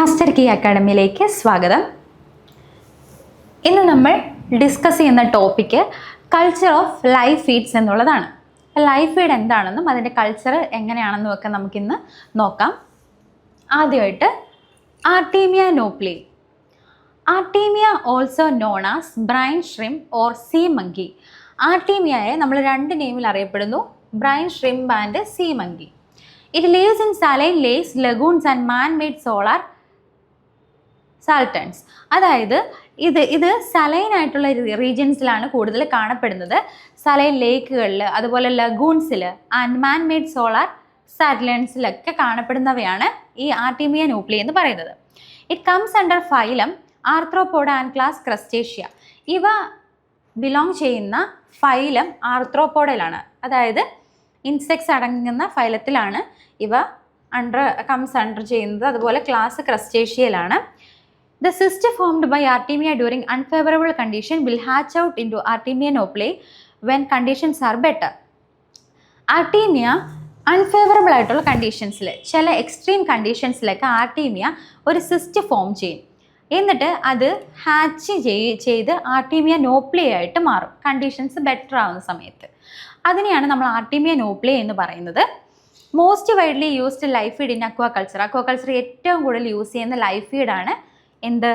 Master key അക്കാഡമിയിലേക്ക് സ്വാഗതം. ഇന്ന് നമ്മൾ ഡിസ്കസ് ചെയ്യുന്ന topic culture of life feeds എന്നുള്ളതാണ്. ലൈഫ് ഫീഡ് എന്താണെന്നും അതിന്റെ കൾച്ചർ എങ്ങനെയാണെന്നും ഒക്കെ നമുക്കിന്ന് നോക്കാം. ആദ്യമായിട്ട് artemia nauplii artemia also known as brine shrimp or sea monkey ആർട്ടീമിയയെ നമ്മൾ രണ്ട് നെയിമിൽ അറിയപ്പെടുന്നു brine shrimp and sea monkey it lives in saline lakes lagoons and man made solar salterns അതായത് ഇത് ഇത് സലൈൻ ആയിട്ടുള്ള റീജിയൻസിലാണ് കൂടുതൽ കാണപ്പെടുന്നത്. സലൈൻ ലേക്കുകളിൽ അതുപോലെ ലഗൂൺസിൽ ആൻഡ് മാൻ മെയ്ഡ് സോളാർ സാറ്റലൈൻസിലൊക്കെ കാണപ്പെടുന്നവയാണ് ഈ ആർട്ടിമിയ ന്യൂക്ലി എന്ന് പറയുന്നത്. It comes under phylum Arthropoda and class Crustacea ഇവ ബിലോങ് ചെയ്യുന്ന ഫൈലം ആർത്രോപോഡയിലാണ് അതായത് ഇൻസെക്ട്സ് അടങ്ങുന്ന ഫൈലത്തിലാണ് ഇവ അണ്ടർ കംസ് അണ്ടർ ചെയ്യുന്നത്. അതുപോലെ ക്ലാസ് ക്രസ്റ്റേഷ്യയിലാണ് The cyst formed by artemia during unfavorable condition will hatch out into artemia noplae when conditions are better. Artemia unfavourable ആയിട്ടുള്ള കണ്ടീഷൻസിൽ ചില എക്സ്ട്രീം കണ്ടീഷൻസിലൊക്കെ ആർട്ടീമിയ ഒരു സിസ്റ്റ് ഫോം ചെയ്യും. എന്നിട്ട് അത് ഹാച്ച് ചെയ് ചെയ്ത് ആർട്ടീമിയ നോപ്ലി ആയിട്ട് മാറും. കണ്ടീഷൻസ് ബെറ്റർ ആവുന്ന സമയത്ത്. അതിനെയാണ് നമ്മൾ ആർട്ടീമിയ നോപ്ലി എന്ന് പറയുന്നത്. Most widely used live feed in aquaculture aquaculture ഏറ്റവും കൂടുതൽ യൂസ് ചെയ്യുന്ന ലൈഫ് ഫീഡാണ് എന്ത്?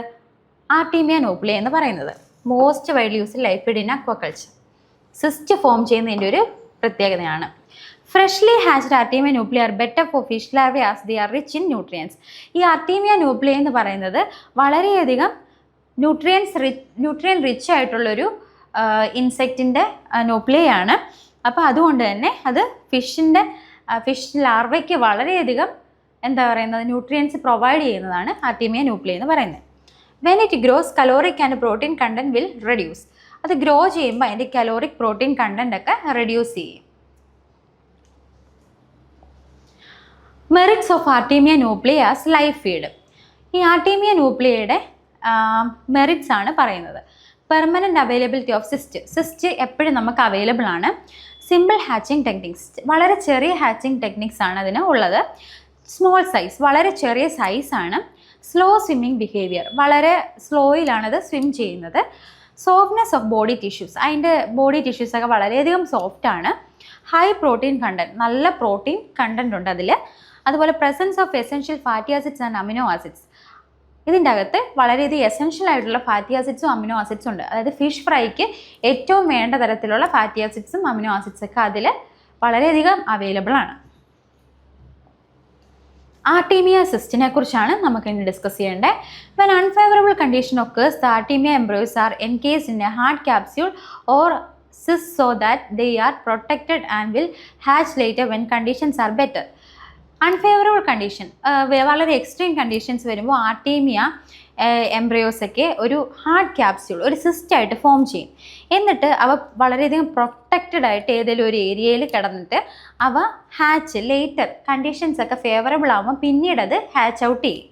ആർട്ടീമിയ നോബ്ലി എന്ന് പറയുന്നത്. Most wide use life feed in aquaculture cyst form ചെയ്യുന്നതിന്റെ ഒരു പ്രത്യേകതയാണ്. Freshly hatched Artemia nauplii are better for fish larvae as they are rich in nutrients ഈ ആർട്ടീമിയ ന്യൂക്ലി എന്ന് പറയുന്നത് വളരെയധികം ന്യൂട്രിയൻസ് റിച്ച് ന്യൂട്രിയൻ റിച്ച് ആയിട്ടുള്ളൊരു ഇൻസെക്റ്റിന്റെ നോപ്ലിയാണ് അപ്പോൾ അതുകൊണ്ട് തന്നെ അത് ഫിഷിന്റെ ഫിഷ് ലാർവയ്ക്ക് വളരെയധികം എന്താ പറയുന്നത്? ന്യൂട്രിയൻസ് പ്രൊവൈഡ് ചെയ്യുന്നതാണ് ആർട്ടിമിയ ന്യൂക്ലി എന്ന് പറയുന്നത്. When it grows caloric and protein content will reduce അത് ഗ്രോ ചെയ്യുമ്പോൾ അതിന്റെ കലോറിക് പ്രോട്ടീൻ കണ്ടന്റ് ഒക്കെ റെഡ്യൂസ് ചെയ്യും. Merits of artemia nauplii as live feed ഈ ആർട്ടീമിയ ന്യൂപ്ലിയയുടെ മെറിറ്റ്സ് ആണ് പറയുന്നത്. Permanent availability of cyst cyst എപ്പോഴും നമുക്ക് അവൈലബിൾ ആണ്. സിമ്പിൾ ഹാച്ചിങ് ടെക്നിക്സ് വളരെ ചെറിയ ഹാച്ചിങ് ടെക്നിക്സ് ആണ് അതിന് ഉള്ളത്. സ്മോൾ സൈസ് വളരെ ചെറിയ സൈസാണ് സ്ലോ സ്വിമ്മിങ് ബിഹേവിയർ വളരെ സ്ലോയിലാണത് സ്വിം ചെയ്യുന്നത്. സോഫ്റ്റ്നെസ് ഓഫ് ബോഡി ടിഷ്യൂസ് അതിന്റെ ബോഡി ടിഷ്യൂസ് ഒക്കെ വളരെയധികം സോഫ്റ്റ് ആണ്. ഹൈ പ്രോട്ടീൻ കണ്ടന്റ് നല്ല പ്രോട്ടീൻ കണ്ടന്റ് ഉണ്ട് അതിൽ അതുപോലെ presence of essential fatty acids and amino acids ഇതിന്റെ അകത്ത് വളരെയധികം എസെൻഷ്യൽ ആയിട്ടുള്ള ഫാറ്റി ആസിഡ്സും അമിനോ ആസിഡ്സും ഉണ്ട്. അതായത് ഫിഷ് ഫ്രൈക്ക് ഏറ്റവും വേണ്ട തരത്തിലുള്ള ഫാറ്റി ആസിഡ്സും അമിനോ ആസിഡ്സൊക്കെ അതിൽ വളരെയധികം അവൈലബിൾ ആണ്. ആർട്ടീമിയ സിസ്റ്റിനെ കുറിച്ചാണ് നമുക്ക് ഇനി ഡിസ്കസ് ചെയ്യേണ്ടത്. When unfavourable condition occurs the Artemia embryos are encase in a hard capsule or cyst so that they are protected and will hatch later when conditions are better unfavourable condition വളരെ extreme conditions വരുമ്പോൾ artemia embryos ഒക്കെ ഒരു hard capsule ഒരു സിസ്റ്റായിട്ട് form ചെയ്യും. എന്നിട്ട് അവ വളരെയധികം protected ആയിട്ട് ഏതെങ്കിലും ഒരു ഏരിയയിൽ കിടന്നിട്ട് അവ ഹാച്ച് ലേറ്റർ കണ്ടീഷൻസ് ഒക്കെ ഫേവറബിൾ ആകുമ്പോൾ പിന്നീട് അത് ഹാച്ച് ഔട്ട് ചെയ്യും.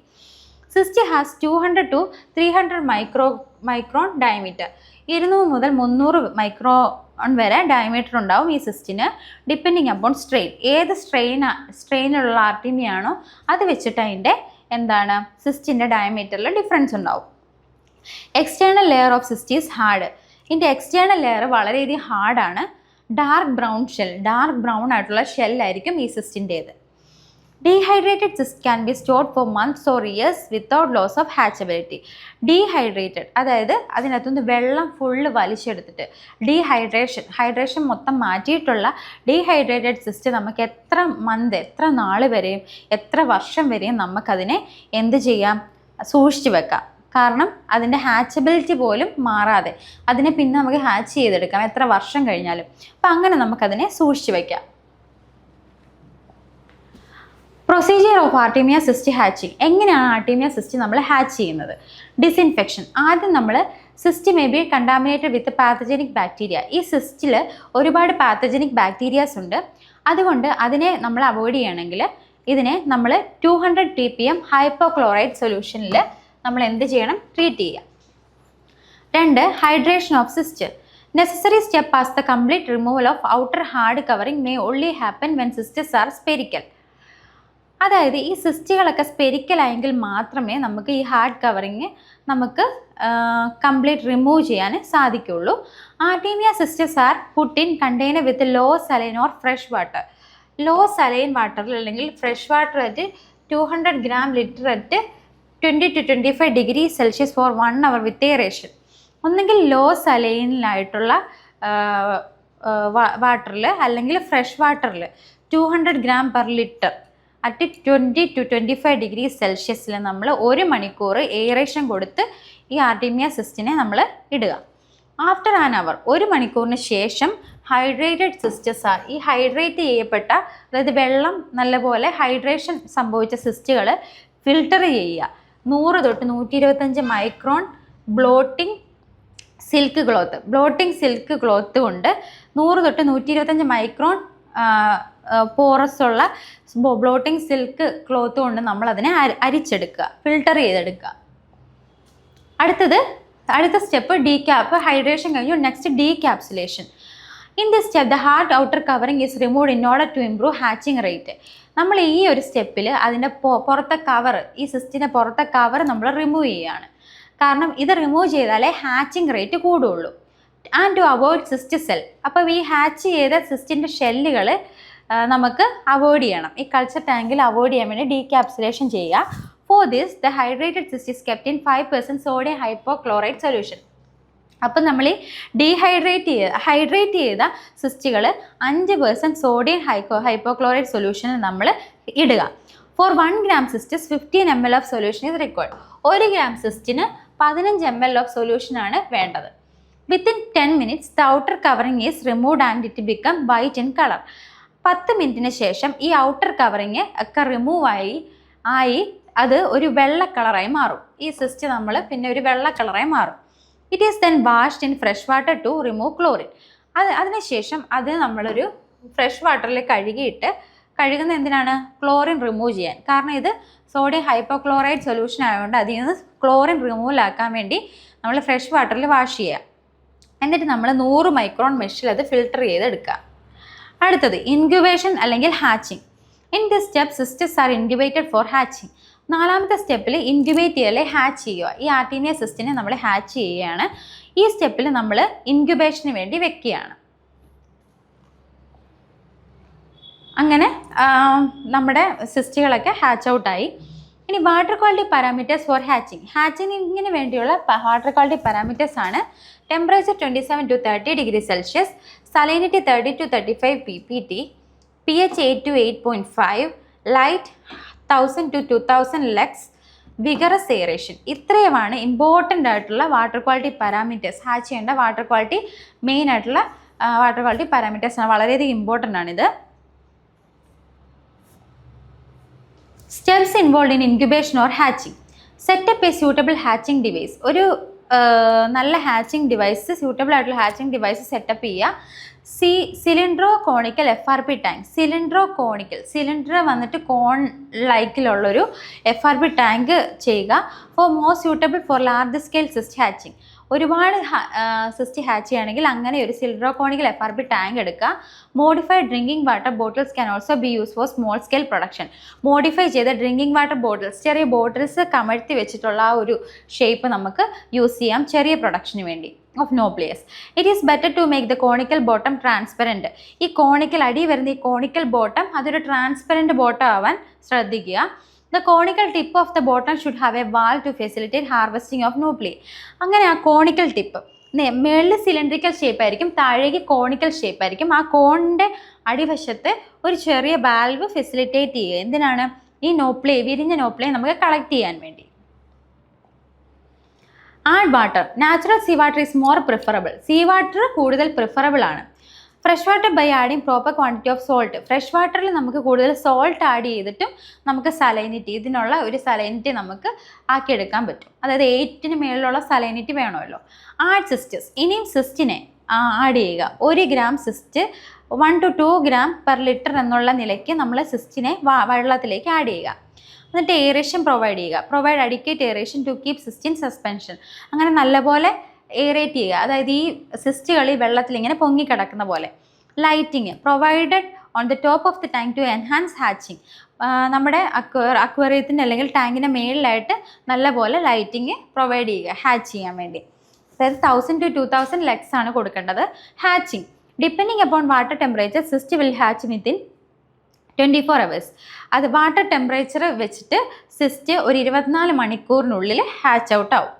Cyst has two hundred to three hundred micro micron diameter ഇരുന്നൂറ് മുതൽ മുന്നൂറ് മൈക്രോൺ വരെ ഡയമീറ്റർ ഉണ്ടാവും ഈ സിസ്റ്റിന് ഡിപ്പെൻഡിങ് അപ്പോൺ സ്ട്രെയിൻ ഏത് സ്ട്രെയിൻ സ്ട്രെയിനുള്ള ആർട്ടിമിയാണോ അത് വെച്ചിട്ട് അതിന്റെ എന്താണ്? സിസ്റ്റിന്റെ ഡയമീറ്ററിൽ ഡിഫറൻസ് ഉണ്ടാവും. External layer of cyst is hard ഇതിന്റെ എക്സ്റ്റേണൽ ലെയർ വളരെയധികം ഹാർഡാണ് dark brown shell dark brown ആയിട്ടുള്ള ഷെല്ലായിരിക്കും ഈ സിസ്റ്റിന്റേത് dehydrated cyst can be stored for months or years without loss of hatchability dehydrated അതായത് അതിനകത്തുനിന്ന് വെള്ളം ഫുള്ള് വലിച്ചെടുത്തിട്ട് ഡീഹൈഡ്രേഷൻ ഹൈഡ്രേഷൻ മൊത്തം മാറ്റിയിട്ടുള്ള ഡീഹൈഡ്രേറ്റഡ് സിസ്റ്റ് നമുക്ക് എത്ര മന്ത് എത്ര നാൾ വരെയും എത്ര വർഷം വരെയും നമുക്കതിനെ എന്ത് ചെയ്യാം? സൂക്ഷിച്ചു വെക്കാം. കാരണം അതിന്റെ ഹാച്ചബിലിറ്റി പോലും മാറാതെ അതിനെ പിന്നെ നമുക്ക് ഹാച്ച് ചെയ്തെടുക്കാം. എത്ര വർഷം കഴിഞ്ഞാലും. അപ്പം അങ്ങനെ നമുക്കതിനെ സൂക്ഷിച്ചു വയ്ക്കാം procedure of artemia cyst hatching എങ്ങനെയാണ് ആർട്ടീമിയ സിസ്റ്റ് നമ്മൾ ഹാച്ച് ചെയ്യുന്നത്? ഡിസ്ഇൻഫെക്ഷൻ ആദ്യം നമ്മൾ cyst may be contaminated with pathogenic bacteria ഈ സിസ്റ്റിൽ ഒരുപാട് പാത്തജനിക് ബാക്ടീരിയാസ് ഉണ്ട്. അതുകൊണ്ട് അതിനെ നമ്മൾ അവോയ്ഡ് ചെയ്യണമെങ്കിൽ ഇതിനെ നമ്മൾ two hundred T P M hypochlorite സൊല്യൂഷനിൽ നമ്മൾ എന്ത് ചെയ്യണം? ട്രീറ്റ് ചെയ്യുക. രണ്ട് hydration of cyst necessary step as the complete removal of outer hard covering may only happen when cysts are spherical അതായത് ഈ സിസ്റ്റുകളൊക്കെ സ്പെരിക്കലായെങ്കിൽ മാത്രമേ നമുക്ക് ഈ ഹാർഡ് കവറിങ് നമുക്ക് കംപ്ലീറ്റ് റിമൂവ് ചെയ്യാൻ സാധിക്കുള്ളൂ. Artemia cysts are put in container with low saline or fresh water. Low saline വാട്ടറിൽ അല്ലെങ്കിൽ fresh water at two hundred gram litre at twenty to twenty five degree Celsius for one hour with aeration. ഒന്നെങ്കിൽ low സലൈനിലായിട്ടുള്ള വാട്ടറിൽ അല്ലെങ്കിൽ fresh വാട്ടറിൽ two hundred gram per litre. At twenty to twenty five degree സെൽഷ്യസിൽ നമ്മൾ ഒരു മണിക്കൂർ aeration കൊടുത്ത് ഈ ആർട്ടിമിയ സിസ്റ്റിനെ നമ്മൾ ഇടുക. ആഫ്റ്റർ ആൻ അവർ ഒരു മണിക്കൂറിന് ശേഷം ഹൈഡ്രേറ്റഡ് സിസ്റ്റസ് ഈ ഹൈഡ്രേറ്റ് ചെയ്യപ്പെട്ട അതായത് വെള്ളം നല്ലപോലെ ഹൈഡ്രേഷൻ സംഭവിച്ച സിസ്റ്റുകൾ ഫിൽട്ടർ ചെയ്യുക. നൂറ് തൊട്ട് നൂറ്റി ഇരുപത്തഞ്ച് micron blotting silk cloth blotting silk cloth കൊണ്ട് നൂറ് തൊട്ട് നൂറ്റി ഇരുപത്തഞ്ച് മൈക്രോൺ പോറസ് ഉള്ള ബ്ലോട്ടിംഗ് സിൽക്ക് ക്ലോത്ത് കൊണ്ട് നമ്മൾ അതിനെ അരിച്ചെടുക്കുക ഫിൽട്ടർ ചെയ്തെടുക്കുക. അടുത്തത് അടുത്ത സ്റ്റെപ്പ് ഡീ ക്യാപ്പ് ഹൈഡ്രേഷൻ കഴിഞ്ഞു next decapsulation in this step the hard outer covering is remove in order to improve hatching rate നമ്മൾ ഈ ഒരു സ്റ്റെപ്പിൽ അതിന്റെ പുറത്തെ കവർ ഈ സിസ്റ്റിന്റെ പുറത്തെ കവർ നമ്മൾ റിമൂവ് ചെയ്യുകയാണ്. കാരണം ഇത് റിമൂവ് ചെയ്താലേ hatching rate കൂടുള്ളൂ. And to avoid cyst shell അപ്പോൾ ഈ ഹാച്ച് ചെയ്ത സിസ്റ്റിന്റെ ഷെല്ലുകൾ നമുക്ക് അവോയ്ഡ് ചെയ്യണം. ഈ കൾച്ചർ ടാങ്കിൽ അവോയ്ഡ് ചെയ്യാൻ വേണ്ടി ഡീക്യാപ്സുലേഷൻ ചെയ്യുക. For this the hydrated cyst kept in five percent sodium hypochlorite solution അപ്പം നമ്മൾ ഈ ഡീഹൈഡ്രേറ്റ് ചെയ്ത ഹൈഡ്രേറ്റ് ചെയ്ത സിസ്റ്റുകൾ അഞ്ച് പെർസെന്റ് സോഡിയം ഹൈക്കോ ഹൈപ്പോക്ലോറൈഡ് സൊല്യൂഷനിൽ നമ്മൾ ഇടുക. For one gram cysts fifteen M L of solution ഇത് റെക്കോർഡ് ഒരു ഗ്രാം സിസ്റ്റിന് പതിനഞ്ച് എം എൽ ഓഫ് സൊല്യൂഷനാണ് വേണ്ടത്. Within ten minutes the outer covering is remove and it become white in colour പത്ത് മിനിറ്റിന് ശേഷം ഈ ഔട്ടർ കവറിങ് ഒക്കെ റിമൂവ് ആയി ആയി അത് ഒരു വെള്ള കളറായി മാറും. ഈ സിസ്റ്റ് നമ്മൾ പിന്നെ ഒരു വെള്ള കളറായി മാറും. It is then washed in fresh water to remove chlorine അത് അതിനുശേഷം അത് നമ്മളൊരു ഫ്രഷ് വാട്ടറിൽ കഴുകിയിട്ട് കഴുകുന്ന എന്തിനാണ്? ക്ലോറിൻ റിമൂവ് ചെയ്യാൻ. കാരണം ഇത് സോഡിയം ഹൈപ്പോക്ലോറൈഡ് സൊല്യൂഷൻ ആയതുകൊണ്ട് അതിൽ നിന്ന് ക്ലോറിൻ റിമൂവലാക്കാൻ വേണ്ടി നമ്മൾ ഫ്രഷ് വാട്ടറിൽ വാഷ് ചെയ്യുക എന്നിട്ട് നമ്മൾ നൂറ് മൈക്രോൺ മെഷിൽ അത് ഫിൽട്ടർ ചെയ്ത് എടുക്കുക അടുത്തത് ഇൻക്യുബേഷൻ അല്ലെങ്കിൽ hatching in this step cysts are incubated for hatching നാലാമത്തെ സ്റ്റെപ്പിൽ ഇൻക്യുബേറ്റ് ചെയ്യലെ ഹാച്ച് ചെയ്യുക. ഈ ആർട്ടീനിയ സിസ്റ്റിനെ നമ്മൾ ഹാച്ച് ചെയ്യുകയാണ്. ഈ സ്റ്റെപ്പിൽ നമ്മൾ ഇൻക്യുബേഷന് വേണ്ടി വെക്കുകയാണ്. അങ്ങനെ നമ്മുടെ സിസ്റ്റുകളൊക്കെ ഹാച്ച് ഔട്ടായി ഇനി water quality parameters for hatching ഹാച്ചിങ്ങിന് വേണ്ടിയുള്ള വാട്ടർ ക്വാളിറ്റി പാരാമീറ്റേഴ്സ് ആണ് temperature twenty seven to thirty degree Celsius salinity thirty to thirty five P P T P H eight to eight point five light thousand to two thousand lux vigorous aeration ഇത്രയുമാണ് important ആയിട്ടുള്ള water quality parameters hatch ചെയ്യേണ്ട water quality main ആയിട്ടുള്ള water quality parameters ആണ്. വളരെയധികം important ആണിത് steps involve in incubation or hatching set up a suitable hatching device ഒരു നല്ല hatching device suitable ആയിട്ടുള്ള ഹാച്ചിങ് ഡിവൈസ് സെറ്റപ്പ് ചെയ്യുക C cylindro conical F R P tank cylindro conical cylinder വന്നിട്ട് cone ലൈക്കിലുള്ളൊരു F R P tank ചെയ്യുക. For most suitable for large scale cyst hatching ഒരുപാട് സിസ്റ്റി hatch ചെയ്യുകയാണെങ്കിൽ അങ്ങനെ ഒരു cylindro conical F R B tank എടുക്കുക. Modified drinking water bottles can also be use for small scale production modify ചെയ്ത drinking water bottles ചെറിയ bottles കമഴ്ത്തി വെച്ചിട്ടുള്ള ആ ഒരു ഷേപ്പ് നമുക്ക് യൂസ് ചെയ്യാം ചെറിയ പ്രൊഡക്ഷന് വേണ്ടി. Of no place it is better to make the conical bottom transparent ഈ കോണിക്കൽ അടി വരുന്ന ഈ കോണിക്കൽ ബോട്ടം അതൊരു ട്രാൻസ്പെറന്റ് ബോട്ടം ആവാൻ ശ്രദ്ധിക്കുക. The conical tip of the bottom should have a valve to facilitate harvesting of nauplii അങ്ങനെ ആ conical tip മേളിൽ സിലിണ്ടറിക്കൽ ഷേപ്പ് ആയിരിക്കും താഴേക്ക് കോണിക്കൽ ഷേപ്പ് ആയിരിക്കും. ആ കോണിന്റെ അടിവശത്ത് ഒരു ചെറിയ ബാൽവ് ഫെസിലിറ്റേറ്റ് ചെയ്യുക. എന്തിനാണ്? ഈ നോപ്ലേ വിരിഞ്ഞ നോപ്ലേ നമുക്ക് കളക്ട് ചെയ്യാൻ വേണ്ടി. Add water natural sea water is more preferable sea water കൂടുതൽ പ്രിഫറബിൾ ആണ്. Fresh water by adding proper quantity of salt fresh വാട്ടറിൽ നമുക്ക് കൂടുതൽ സോൾട്ട് ആഡ് ചെയ്തിട്ടും നമുക്ക് സലൈനിറ്റി ഇതിനുള്ള ഒരു സലൈനിറ്റി നമുക്ക് ആക്കിയെടുക്കാൻ പറ്റും. അതായത് എയ്റ്റിന് മേളിലുള്ള സലൈനിറ്റി വേണമല്ലോ. ആഡ് സിസ്റ്റസ് ഇനിയും സിസ്റ്റിനെ ആഡ് ചെയ്യുക. ഒരു gram cyst one to two gram per litre എന്നുള്ള നിലയ്ക്ക് നമ്മൾ സിസ്റ്റിനെ വെള്ളത്തിലേക്ക് ആഡ് ചെയ്യുക. എന്നിട്ട് എയറേഷൻ പ്രൊവൈഡ് ചെയ്യുക. Provide adequate aeration to keep cyst in suspension അങ്ങനെ നല്ലപോലെ എയറേറ്റ് ചെയ്യുക. അതായത് ഈ സിസ്റ്റുകൾ ഈ വെള്ളത്തിൽ ഇങ്ങനെ പൊങ്ങിക്കിടക്കുന്ന പോലെ. Lighting provided on the top of the tank to enhance hatching നമ്മുടെ അക്വ അക്വേറിയത്തിന്റെ അല്ലെങ്കിൽ ടാങ്കിന്റെ മേളിലായിട്ട് നല്ലപോലെ ലൈറ്റിങ് പ്രൊവൈഡ് ചെയ്യുക ഹാച്ച് ചെയ്യാൻ വേണ്ടി. അതായത് thousand to two thousand lux ആണ് കൊടുക്കേണ്ടത്. Hatching depending upon water temperature cyst will hatch within twenty four hours അത് വാട്ടർ ടെമ്പറേച്ചർ വെച്ചിട്ട് സിസ്റ്റ് ഒരു ഇരുപത്തിനാല് മണിക്കൂറിനുള്ളിൽ ഹാച്ച് ഔട്ട് ആവും.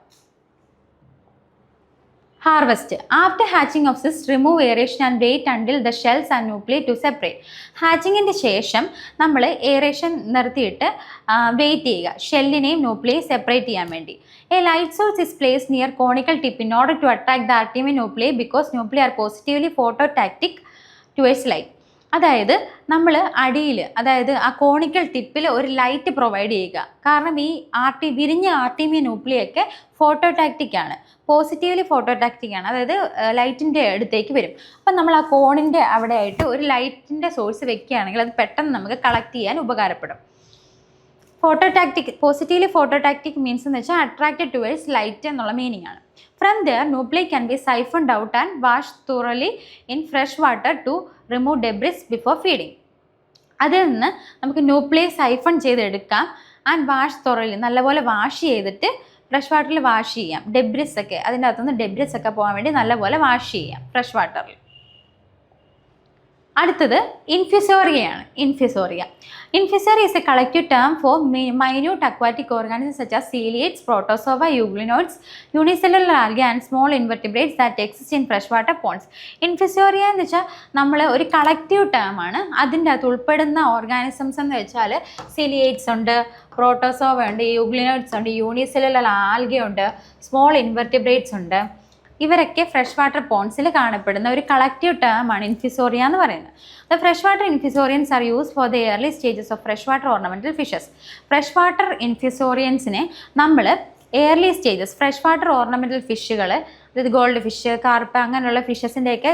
Harvest after hatching of cyst remove aeration and wait until the shells and nauplii to separate ഹാച്ചിങ്ങിന്റെ ശേഷം നമ്മൾ aeration നിർത്തിയിട്ട് wait ചെയ്യുക. ഷെല്ലിനെയും ന്യൂക്ലിയെ സെപ്പറേറ്റ് ചെയ്യാൻ വേണ്ടി. A light source is place near conical tip in order to attract the artemia nauplii because nauplii are positively phototactic towards light അതായത് നമ്മൾ അടിയിൽ അതായത് ആ കോണിക്കൽ ടിപ്പിൽ ഒരു ലൈറ്റ് പ്രൊവൈഡ് ചെയ്യുക. കാരണം ഈ ആർ ടി വിരിഞ്ഞ ആർട്ടിമിയ ന്യൂക്ലിയൊക്കെ ഫോട്ടോടാക്റ്റിക് ആണ്. പോസിറ്റീവ്ലി ഫോട്ടോടാക്റ്റിക് ആണ്. അതായത് ലൈറ്റിന്റെ അടുത്തേക്ക് വരും. അപ്പം നമ്മൾ ആ കോണിന്റെ അവിടെ ആയിട്ട് ഒരു ലൈറ്റിന്റെ സോഴ്സ് വെക്കുകയാണെങ്കിൽ അത് പെട്ടെന്ന് നമുക്ക് കളക്ട് ചെയ്യാൻ ഉപകാരപ്പെടും. ഫോട്ടോടാക്റ്റിക് പോസിറ്റീവ്ലി ഫോട്ടോടാക്റ്റിക് മീൻസ് എന്ന് വെച്ചാൽ അട്രാക്റ്റഡ് ടുവേഴ്സ് ലൈറ്റ് എന്നുള്ള മീനിങ് ആണ്. From there nauplii can be siphon out and wash thoroughly in fresh water to remove debris before feeding അതിൽ നിന്ന് നമുക്ക് ന്യൂക്ലിയ സൈഫൺ ചെയ്തെടുക്കാം. ആൻഡ് വാഷ് തുറലി നല്ലപോലെ wash ചെയ്തിട്ട് ഫ്രഷ് വാട്ടറിൽ വാഷ് ചെയ്യാം. ഡെബ്രിസ് ഒക്കെ അതിന്റെ അകത്തുനിന്ന് ഡെബ്രിസ് ഒക്കെ പോകാൻ വേണ്ടി നല്ലപോലെ വാഷ് ചെയ്യാം. ഫ്രഷ് വാട്ടറിൽ അടുത്തത് ഇൻഫ്യൂസോറിയയാണ് infusoria infusoria is a collective term for minute aquatic organism such as ciliates protozoa euglenoids unicellular alga and small invertebrates that exist in fresh water ponds infusoria എന്ന് വെച്ചാൽ നമ്മൾ ഒരു കളക്റ്റീവ് ടേം ആണ്. അതിന്റെ അകത്ത് ഉൾപ്പെടുന്ന ഓർഗാനിസംസ് എന്ന് വെച്ചാൽ സിലിയേറ്റ്സ് ഉണ്ട് പ്രോട്ടോസോവ ഉണ്ട് യൂഗ്ലിനോട്സ് ഉണ്ട് യൂണിസെല്ലുലർ ആൽഗ ഉണ്ട് സ്മോൾ ഇൻവെർട്ടിബ്രേറ്റ്സ് ഉണ്ട്. ഇവരൊക്കെ ഫ്രഷ് വാട്ടർ പോൺസിൽ കാണപ്പെടുന്ന ഒരു കളക്റ്റീവ് ടേം ആണ് ഇൻഫിസോറിയ എന്ന് പറയുന്നത്. The fresh water infusorians are use for the early stages of fresh water ornamental fishes fresh water ഇൻഫിസോറിയൻസിനെ നമ്മൾ early stages fresh water ornamental ഫിഷുകൾ അതായത് ഗോൾഡ് ഫിഷ് കാർപ്പ് അങ്ങനെയുള്ള ഫിഷസിന്റെയൊക്കെ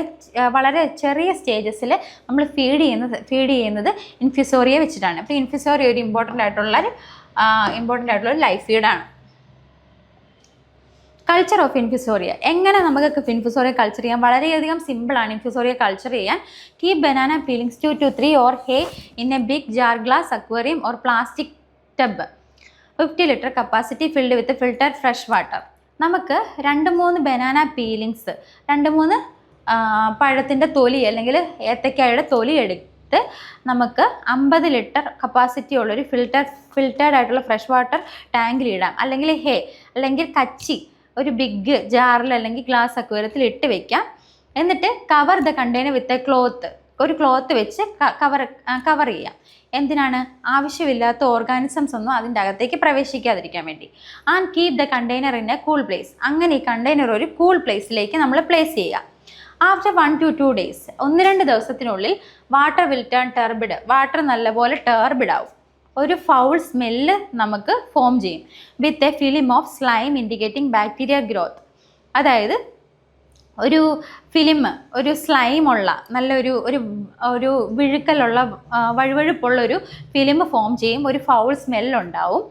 വളരെ ചെറിയ സ്റ്റേജസിൽ നമ്മൾ ഫീഡ് ചെയ്യുന്നത് ഫീഡ് ചെയ്യുന്നത് ഇൻഫിസോറിയ വെച്ചിട്ടാണ്. അപ്പോൾ ഇൻഫിസോറിയ ഒരു ഇമ്പോർട്ടന്റ് ആയിട്ടുള്ള ഒരു ഇമ്പോർട്ടന്റ് ആയിട്ടുള്ള ഒരു ലൈഫ് ഫീഡാണ് കൾച്ചർ ഓഫ് ഇൻഫ്യൂസോറിയ എങ്ങനെ നമുക്ക് ഇൻഫ്യൂസോറിയ കൾച്ചർ ചെയ്യാം? വളരെയധികം സിമ്പിളാണ് ഇൻഫ്യൂസോറിയ കൾച്ചർ ചെയ്യാൻ. Keep banana peelings two to three or hay in a big jar glass aquarium or plastic tub fifty litre capacity filled with filter fresh water നമുക്ക് രണ്ട് മൂന്ന് banana പീലിങ്സ് രണ്ട് മൂന്ന് പഴത്തിന്റെ തൊലി അല്ലെങ്കിൽ ഏത്തക്കായുടെ തൊലി എടുത്ത് നമുക്ക് അമ്പത് ലിറ്റർ കപ്പാസിറ്റി ഉള്ളൊരു ഫിൽറ്റർ ഫിൽറ്റേഡ് ആയിട്ടുള്ള ഫ്രഷ് വാട്ടർ ടാങ്കിൽ ഇടാം. അല്ലെങ്കിൽ ഹേ അല്ലെങ്കിൽ കച്ചി ഒരു ബിഗ് ജാറിൽ അല്ലെങ്കിൽ ഗ്ലാസ് അക്വേറിയത്തിൽ ഇട്ട് വെക്കാം. എന്നിട്ട് cover the container with a cloth ഒരു ക്ലോത്ത് വെച്ച് കവർ കവർ ചെയ്യാം. എന്തിനാണ്? ആവശ്യമില്ലാത്ത ഓർഗാനിസംസ് ഒന്നും അതിന്റെ അകത്തേക്ക് പ്രവേശിക്കാതിരിക്കാൻ വേണ്ടി. And keep the container in a cool place അങ്ങനെ ഈ കണ്ടെയ്നർ ഒരു കൂൾ പ്ലേസിലേക്ക് നമ്മൾ പ്ലേസ് ചെയ്യുക after one to two days ഒന്ന് രണ്ട് ദിവസത്തിനുള്ളിൽ water will turn turbid water നല്ലപോലെ ടെർബിഡ് ആവും. ഒരു ഫൗൾ സ്മെല്ല് നമുക്ക് ഫോം ചെയ്യും. With a film of slime indicating bacteria growth അതായത് ഒരു ഫിലിം ഒരു സ്ലൈമുള്ള നല്ലൊരു ഒരു ഒരു വിഴുക്കലുള്ള വഴുവഴുപ്പുള്ള ഒരു ഫിലിം ഫോം ചെയ്യും. ഒരു ഫൗൾ സ്മെല്ലുണ്ടാവും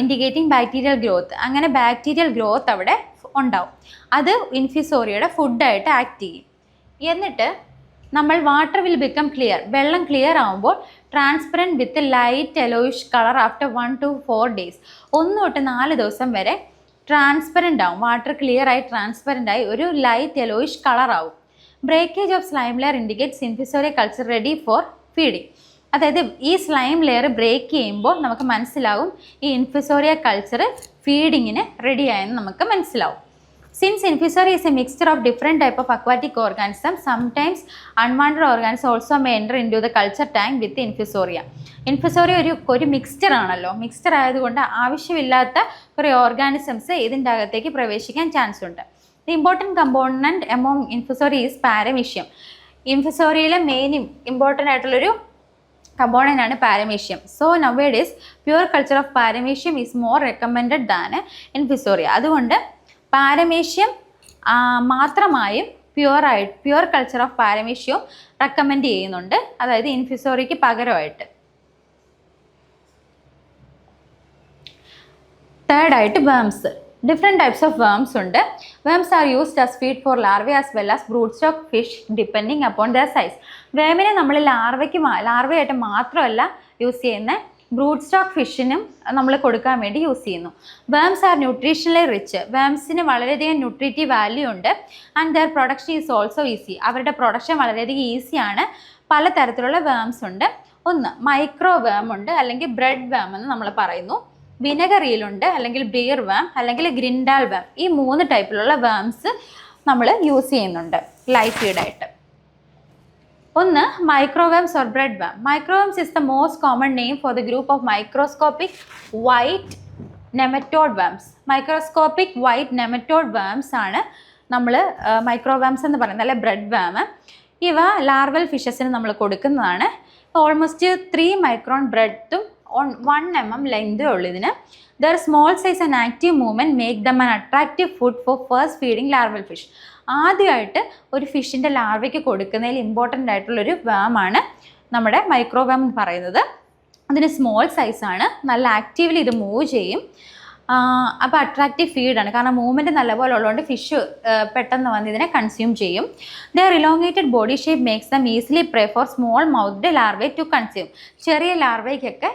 ഇൻഡിക്കേറ്റിംഗ് ബാക്ടീരിയൽ ഗ്രോത്ത് അങ്ങനെ ബാക്ടീരിയൽ ഗ്രോത്ത് അവിടെ ഉണ്ടാവും. അത് ഇൻഫിസോറിയയുടെ ഫുഡായിട്ട് ആക്ട് ചെയ്യും. എന്നിട്ട് നമ്മൾ വാട്ടർ വിൽ ബിക്കം ക്ലിയർ വെള്ളം ക്ലിയർ ആകുമ്പോൾ transparent with light yellowish colour after one to four days ഒന്ന് തൊട്ട് നാല് ദിവസം വരെ ട്രാൻസ്പെറന്റ് ആവും. വാട്ടർ ക്ലിയർ ആയി ട്രാൻസ്പെറന്റ് ആയി ഒരു ലൈറ്റ് യെലോയിഷ് കളർ ആവും. Breakage of slime layer indicate infusoria culture ready for feeding അതായത് ഈ സ്ലൈം ലെയർ ബ്രേക്ക് ചെയ്യുമ്പോൾ നമുക്ക് മനസ്സിലാവും ഈ ഇൻഫിസോറിയ കൾച്ചർ ഫീഡിങ്ങിന് റെഡിയായെന്ന് നമുക്ക് മനസ്സിലാവും. Since infusoria is a mixture of different type of aquatic organism sometimes unwanted organism also may enter into the culture tank with infusoria ഒരു ഒരു മിക്സ്ചർ ആണല്ലോ. മിക്സ്ചർ ആയതുകൊണ്ട് ആവശ്യമില്ലാത്ത കുറേ ഓർഗാനിസംസ് ഇതിന്റെ അകത്തേക്ക് പ്രവേശിക്കാൻ ചാൻസ് ഉണ്ട്. The important component among infusoria is paramecium ഇൻഫിസോറിയയിലെ main important ആയിട്ടുള്ളൊരു കമ്പോണന്റ് ആണ് paramecium so nowadays nowadays pure culture of paramecium is more recommended than infusoria അതുകൊണ്ട് പാരമേഷ്യം മാത്രമായും പ്യുവറായിട്ട് പ്യുവർ കൾച്ചർ ഓഫ് പാരമേഷ്യവും റെക്കമെൻഡ് ചെയ്യുന്നുണ്ട്. അതായത് ഇൻഫിസോറിക്ക് പകരമായിട്ട്. തേർഡായിട്ട് worms different types of worms ഉണ്ട്. Worms are used as feed for larva as well as brood stock fish depending upon the size വേമിനെ നമ്മൾ ലാർവയ്ക്ക് ലാർവയായിട്ട് മാത്രമല്ല യൂസ് ചെയ്യുന്നത് ബ്രൂഡ് സ്റ്റോക്ക് ഫിഷിനും നമ്മൾ കൊടുക്കാൻ വേണ്ടി യൂസ് ചെയ്യുന്നു. വേംസ് ആർ ന്യൂട്രീഷണലി റിച്ച് വേംസിന് വളരെയധികം ന്യൂട്രീറ്റീവ് വാല്യൂ ഉണ്ട്. And their production is also easy അവരുടെ പ്രൊഡക്ഷൻ വളരെയധികം ഈസിയാണ് പലതരത്തിലുള്ള വേംസ് ഉണ്ട്. ഒന്ന് മൈക്രോ വേം ഉണ്ട്. അല്ലെങ്കിൽ ബ്രെഡ് വേം എന്ന് നമ്മൾ പറയുന്നു. വിനഗറിയിലുണ്ട് അല്ലെങ്കിൽ ബിയർ വാം അല്ലെങ്കിൽ ഗ്രിൻഡാൽ വാം ഈ മൂന്ന് ടൈപ്പിലുള്ള വാംസ് നമ്മൾ യൂസ് ചെയ്യുന്നുണ്ട്. ലൈഫ് ഫീഡായിട്ട് ഒന്ന് microworms or bread worm microworms is the most common name for the group of microscopic white nematode worms microscopic white nematode worms ആണ് നമ്മൾ മൈക്രോവാംസ് എന്ന് പറയുന്നത് അല്ലെ ബ്രെഡ് വാം ഇവ ലാർവൽ ഫിഷസിന് നമ്മൾ കൊടുക്കുന്നതാണ്. ഓൾമോസ്റ്റ് ത്രീ മൈക്രോൺ ബ്രെഡും വൺ എം എം ലെങ്തേ ഉള്ളൂ ഇതിന് their small size and active movement make them an attractive food for first feeding larval fish ആദ്യമായിട്ട് ഒരു ഫിഷിന്റെ ലാർവയ്ക്ക് കൊടുക്കുന്നതിൽ ഇമ്പോർട്ടന്റ് ആയിട്ടുള്ളൊരു വാമാണ് നമ്മുടെ മൈക്രോവാം എന്ന് പറയുന്നത്. അതിന് സ്മോൾ സൈസാണ് നല്ല ആക്റ്റീവ്ലി ഇത് മൂവ് ചെയ്യും. അപ്പോൾ അട്രാക്റ്റീവ് ഫീഡാണ് കാരണം മൂവ്മെന്റ് നല്ലപോലെ ഉള്ളതുകൊണ്ട് ഫിഷ് പെട്ടെന്ന് വന്ന് ഇതിനെ കൺസ്യൂം ചെയ്യും. Their elongated body shape makes them easily prey for small mouth larvae to consume ചെറിയ ലാർവയ്ക്കൊക്കെ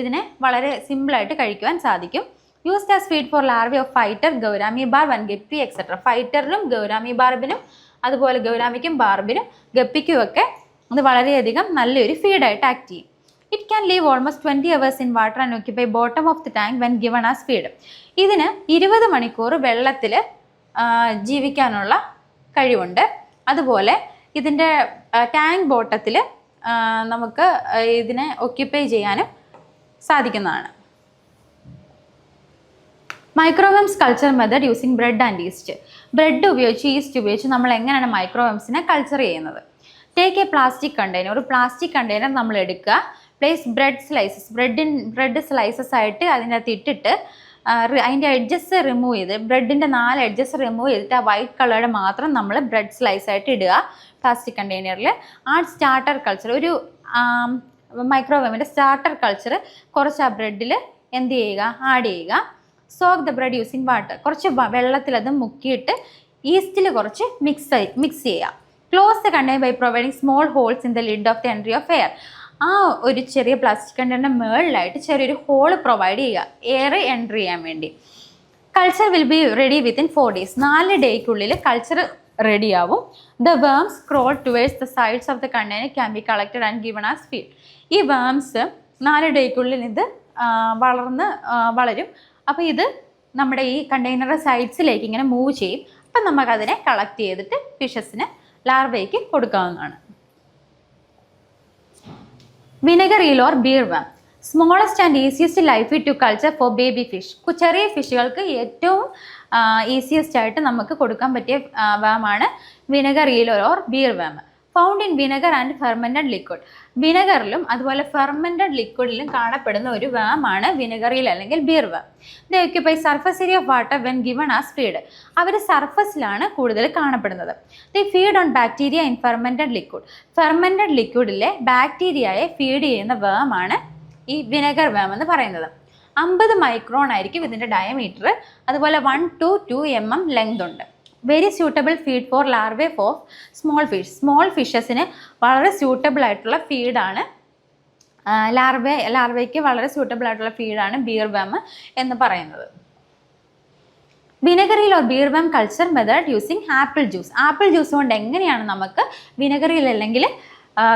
ഇതിനെ വളരെ സിമ്പിളായിട്ട് കഴിക്കുവാൻ സാധിക്കും. Used as feed for larvae of fighter gourami barb and guppy etcetera ഫൈറ്ററിനും ഗൗരാമി ബാർബിനും അതുപോലെ ഗൗരാമിക്കും ബാർബിനും ഗപ്പിക്കും ഒക്കെ ഇത് വളരെയധികം നല്ലൊരു ഫീഡായിട്ട് ആക്ട് ചെയ്യും. It can live almost twenty hours in water and occupy bottom of the tank when given as feed ഇതിന് ഇരുപത് മണിക്കൂർ വെള്ളത്തിൽ ജീവിക്കാനുള്ള കഴിവുണ്ട്. അതുപോലെ ഇതിന്റെ ടാങ്ക് ബോട്ടത്തിൽ നമുക്ക് ഇതിനെ ഒക്യുപ്പൈ ചെയ്യാനും സാധിക്കുന്നതാണ്. Microworms culture method using bread and yeast bread ഉപയോഗിച്ച് ഈസ്റ്റ് ഉപയോഗിച്ച് നമ്മൾ എങ്ങനെയാണ് മൈക്രോവേംസിനെ കൾച്ചർ ചെയ്യുന്നത്? ടേക്ക് എ പ്ലാസ്റ്റിക് കണ്ടെയ്നർ ഒരു പ്ലാസ്റ്റിക് കണ്ടെയ്നർ നമ്മൾ എടുക്കുക. പ്ലേസ് ബ്രെഡ് സ്ലൈസസ് ബ്രെഡിൻ ബ്രെഡ് സ്ലൈസസ് ആയിട്ട് അതിന്റെ അകത്ത് ഇട്ടിട്ട് അതിന്റെ എഡ്ജസ് റിമൂവ് ചെയ്ത് ബ്രെഡിന്റെ നാല് എഡ്ജസ് റിമൂവ് ചെയ്തിട്ട് ആ വൈറ്റ് കളറുടെ മാത്രം നമ്മൾ ബ്രെഡ് സ്ലൈസ് ആയിട്ട് ഇടുക. പ്ലാസ്റ്റിക് കണ്ടെയ്നറിൽ ആ സ്റ്റാർട്ടർ കൾച്ചർ ഒരു മൈക്രോവേവിന്റെ സ്റ്റാർട്ടർ കൾച്ചർ കുറച്ച് ആ ബ്രെഡിൽ എന്ത് ചെയ്യുക? ആഡ് ചെയ്യുക. Soak the bread using water കുറച്ച് വെള്ളത്തിൽ അത് മുക്കിയിട്ട് ഈസ്റ്റിൽ കുറച്ച് മിക്സ് മിക്സ് ചെയ്യുക. Close the container by providing small holes in the lid of the entry of air ആ ഒരു ചെറിയ പ്ലാസ്റ്റിക് കണ്ടെയ്നറിന്റെ മുകളിലായിട്ട് ചെറിയൊരു ഹോൾ പ്രൊവൈഡ് ചെയ്യുക. എയർ എൻട്രി ചെയ്യാൻ വേണ്ടി. Culture will be ready within four days നാല് ഡേയ്ക്കുള്ളിൽ കൾച്ചർ റെഡിയാവും the worms crawl towards the sides of the container can be collected and given as feed ഈ വാംസ് നാല് ഇത് വളർന്ന് വളരും. അപ്പോൾ ഇത് നമ്മുടെ ഈ കണ്ടെയ്നറുടെ സൈഡ്സിലേക്ക് ഇങ്ങനെ മൂവ് ചെയ്യും. അപ്പം നമുക്കതിനെ കളക്ട് ചെയ്തിട്ട് ഫിഷസിന് ലാർവയ്ക്ക് കൊടുക്കാവുന്നതാണ്. Vinegar eel or beer worm smallest and easiest life to culture for baby fish ചെറിയ ഫിഷുകൾക്ക് ഏറ്റവും ഈസിയസ്റ്റ് ആയിട്ട് നമുക്ക് കൊടുക്കാൻ പറ്റിയ വാമാണ് vinegar eel or beer worm found in vinegar and fermented liquid വിനെഗറിലും അതുപോലെ ഫെർമെന്റഡ് ലിക്വിഡിലും കാണപ്പെടുന്ന ഒരു വാമാണ് വിനെഗറിൽ അല്ലെങ്കിൽ beer worm the occupy surface area of water when given as feed അവർ സർഫസിലാണ് കൂടുതൽ കാണപ്പെടുന്നത്. The feed on bacteria in fermented liquid fermented ലിക്വിഡിലെ ബാക്ടീരിയയെ ഫീഡ് ചെയ്യുന്ന വേമാണ് ഈ വിനെഗർ വേം എന്ന് പറയുന്നത്. അമ്പത് മൈക്രോൺ ആയിരിക്കും ഇതിന്റെ ഡയമീറ്റർ അതുപോലെ one to two M M length ഉണ്ട്. Very suitable feed for larvae for small fish small ഫിഷസിന് വളരെ സ്യൂട്ടബിൾ ആയിട്ടുള്ള ഫീഡാണ് ലാർവേ ലാർവയ്ക്ക് വളരെ സ്യൂട്ടബിൾ ആയിട്ടുള്ള ഫീഡാണ് ബിയർ വാം എന്ന് പറയുന്നത്. Vinegar eel or beer worm culture method using apple juice apple juice കൊണ്ട് എങ്ങനെയാണ് നമുക്ക് വിനെഗറിയിൽ അല്ലെങ്കിൽ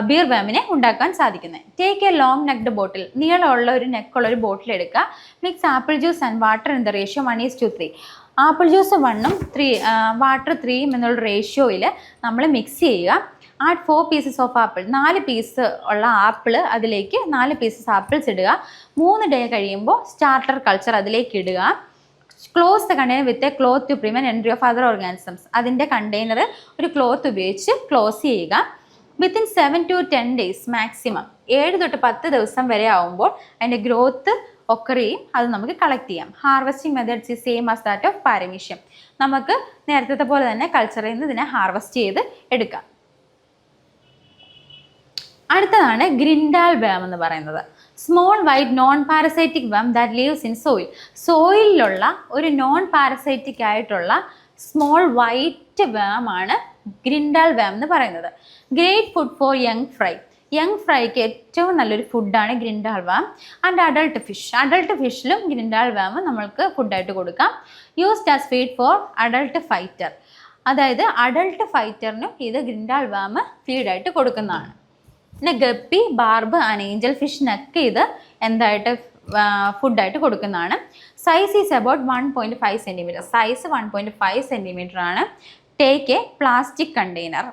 ബിയർ വാമിനെ ഉണ്ടാക്കാൻ സാധിക്കുന്നത്? Take a long necked bottle നീളമുള്ള ഒരു നെക്കുള്ള ഒരു ബോട്ടിൽ എടുക്കുക. Mix apple juice and water in the ratio one is to three apple juice വണ്ണും ത്രീ വാട്ടർ ത്രീയും എന്നുള്ള റേഷ്യോയിൽ നമ്മൾ മിക്സ് ചെയ്യുക. Add four pieces of apple നാല് പീസ് ഉള്ള ആപ്പിൾ അതിലേക്ക് നാല് പീസസ് ആപ്പിൾസ് ഇടുക. മൂന്ന് ഡേ കഴിയുമ്പോൾ സ്റ്റാർട്ടർ കൾച്ചർ അതിലേക്ക് ഇടുക. Close the container with a cloth to prevent entry of other organisms അതിന്റെ കണ്ടെയ്നർ ഒരു ക്ലോത്ത് ഉപയോഗിച്ച് ക്ലോസ് ചെയ്യുക. Within seven to ten days maximum ഏഴ് തൊട്ട് പത്ത് ദിവസം വരെ ആവുമ്പോൾ അതിന്റെ ഗ്രോത്ത് ഒക്കറിയും അത് നമുക്ക് കളക്ട് ചെയ്യാം. ഹാർവസ്റ്റിംഗ് മെത്തേഡ്സ് ഈ same as that of paramecium നമുക്ക് നേരത്തെ പോലെ തന്നെ കൾച്ചറിൽ നിന്ന് ഇതിനെ ഹാർവസ്റ്റ് ചെയ്ത് എടുക്കാം. അടുത്തതാണ് ഗ്രിൻഡാൽ വേം എന്ന് പറയുന്നത്. Small white non parasitic worm that lives in soil സോയിലുള്ള ഒരു നോൺ പാരസൈറ്റിക് ആയിട്ടുള്ള സ്മോൾ വൈറ്റ് വേം ആണ് ഗ്രിൻഡാൽ വേം എന്ന് പറയുന്നത്. Great food for young fry young ഫ്രൈക്ക് ഏറ്റവും നല്ലൊരു ഫുഡാണ് Grindal worm and adult fish adult ഫിഷിലും Grindal worm നമ്മൾക്ക് ഫുഡായിട്ട് കൊടുക്കാം. Used as feed for adult fighter അതായത് അഡൾട്ട് ഫൈറ്ററിനും ഇത് ഗ്രിൻഡാൾ വാം ഫീഡായിട്ട് കൊടുക്കുന്നതാണ്. പിന്നെ ഗപ്പി ബാർബ് ആൻഡ് ഏഞ്ചൽ ഫിഷിനൊക്കെ ഇത് എന്തായിട്ട് ഫുഡായിട്ട് കൊടുക്കുന്നതാണ്. Size is about one point five centimetre size one point five centimetre ആണ്. Take a plastic container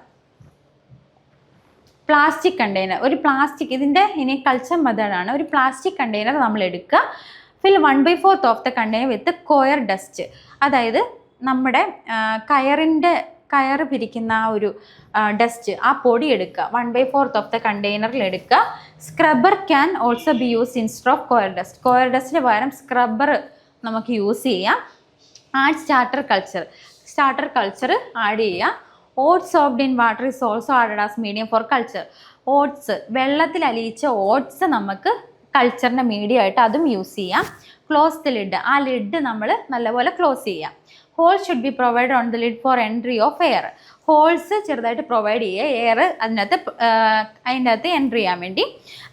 plastic container. ഒരു പ്ലാസ്റ്റിക് ഇതിന്റെ ഇനി കൾച്ചർ മെത്തേഡാണ് ഒരു പ്ലാസ്റ്റിക് കണ്ടെയ്നർ നമ്മൾ എടുക്കുക. Fill one by fourth of the container with coir dust അതായത് നമ്മുടെ കയറിന്റെ കയർ പിരിക്കുന്ന ആ ഒരു ഡസ്റ്റ് ആ പൊടി എടുക്കുക. One by fourth of the കണ്ടെയ്നറിൽ എടുക്കുക. Scrubber can also be use instead of coir dust coir ഡസ്റ്റിന് പകരം സ്ക്രബ്ബർ നമുക്ക് യൂസ് ചെയ്യാം. Add starter culture starter culture add ചെയ്യുക. Oats soft in water is also added as medium for culture oats വെള്ളത്തിൽ അലിയിച്ച oats നമുക്ക് കൾച്ചറിന്റെ medium ആയിട്ട് അതും use ചെയ്യാം. ക്ലോസ് ദ ലിഡ് ആ ലിഡ് നമ്മൾ നല്ലപോലെ ക്ലോസ് ചെയ്യാം. Hole should be provide on the lid for entry of air holes ചെറുതായിട്ട് പ്രൊവൈഡ് ചെയ്യുക. എയർ അതിനകത്ത് അതിന്റെ അകത്ത് എൻട്രി ചെയ്യാൻ വേണ്ടി.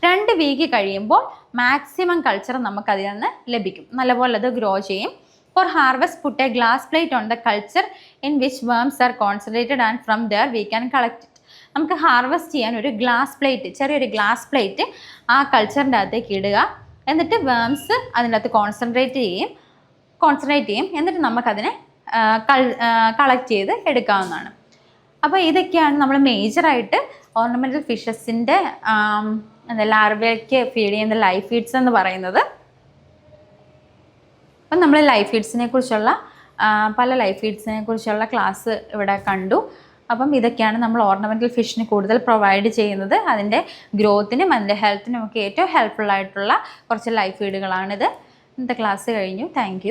രണ്ട് വീക്ക് കഴിയുമ്പോൾ മാക്സിമം കൾച്ചർ നമുക്ക് അതിൽ നിന്ന് ലഭിക്കും. നല്ലപോലെ അത് ഗ്രോ ചെയ്യും. For harvest put a glass plate on the culture in which worms are concentrated and from there we can collect it നമുക്ക് ഹാർവെസ്റ്റ് ചെയ്യാൻ ഒരു ഗ്ലാസ് പ്ലേറ്റ് ചെറിയൊരു ഗ്ലാസ് പ്ലേറ്റ് ആ കൾച്ചറിന്റെ അകത്തേക്ക് ഇടുക. എന്നിട്ട് വേംസ് അതിന്റെ അകത്ത് കോൺസെൻട്രേറ്റ് ചെയ്യും കോൺസെൻട്രേറ്റ് ചെയ്യും. എന്നിട്ട് നമുക്കതിനെ കളക്ട് ചെയ്ത് എടുക്കാവുന്നതാണ്. അപ്പോൾ ഇതൊക്കെയാണ് നമ്മൾ മേജറായിട്ട് ഓർണമെന്റൽ ഫിഷസിന്റെ ലാർവയ്ക്ക് ഫീഡ് ചെയ്യുന്ന ലൈഫ് ഫീഡ്സ് എന്ന് പറയുന്നത്. അപ്പം നമ്മൾ ലൈഫ് ഫീഡ്സിനെ കുറിച്ചുള്ള പല ലൈഫ് ഫീഡ്സിനെ കുറിച്ചുള്ള ക്ലാസ് ഇവിടെ കണ്ടു. അപ്പം ഇതൊക്കെയാണ് നമ്മൾ ഓർണമെന്റൽ ഫിഷിന് കൂടുതൽ പ്രൊവൈഡ് ചെയ്യുന്നത്. അതിന്റെ ഗ്രോത്തിനും അതിന്റെ ഹെൽത്തിനും ഒക്കെ ഏറ്റവും ഹെൽപ്ഫുൾ ആയിട്ടുള്ള കുറച്ച് ലൈഫ് ഫീഡുകളാണിത് ഇന്നത്തെ ക്ലാസ് കഴിഞ്ഞു. താങ്ക്